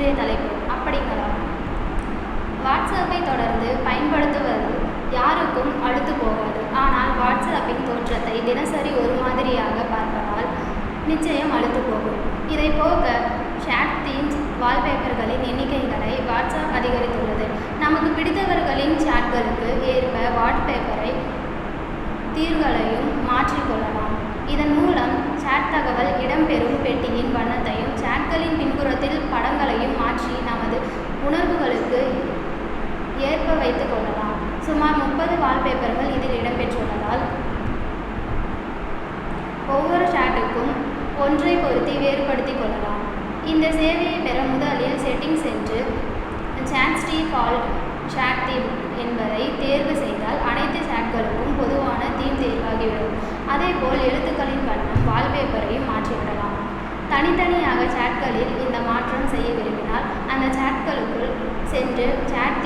இன்றைய தலைப்பு. அப்படிங்கலாம் வாட்ஸ்அப்பை தொடர்ந்து பயன்படுத்துவது யாருக்கும் அழுத்து போகாது. ஆனால் வாட்ஸ்அப்பின் தோற்றத்தை தினசரி ஒரு மாதிரியாக பார்ப்பதால் நிச்சயம் அழுத்து போகும். இதை போக ஷேட் தீம்ஸ் வால்பேப்பர்களின் எண்ணிக்கைகளை வாட்ஸ்அப் அதிகரித்துள்ளது. நமக்கு பிடித்தவர்களின் ஷாட்களுக்கு ஏற்ப வால்பேப்பரை தீர்வுகளையும் மாற்றிக்கொள்ளலாம். இதன் மூலம் ஏற்ப வைத்துக் கொள்ளலாம் சுமார் முப்பது வால்பேப்பர்கள் இதில் இடம்பெற்றுள்ளதால் ஒவ்வொரு சாட்டுக்கும் ஒன்றை பொருத்தி வேறுபடுத்திக் கொள்ளலாம். இந்த சேவையை பெற முதலில் செட்டிங் சென்று சாட்ஸ்டி கால் சாட் தீம் என்பதை தேர்வு செய்தால் அனைத்து சாட்களுக்கும் பொதுவான தீம் தேர்வாகிவிடும். அதேபோல் எழுத்துக்களின் வண்ணம் வால்பேப்பரையும் மாற்றிவிடலாம். தனித்தனியாக சாட்களில் இந்த மாற்றம் செய்ய விரும்பினார்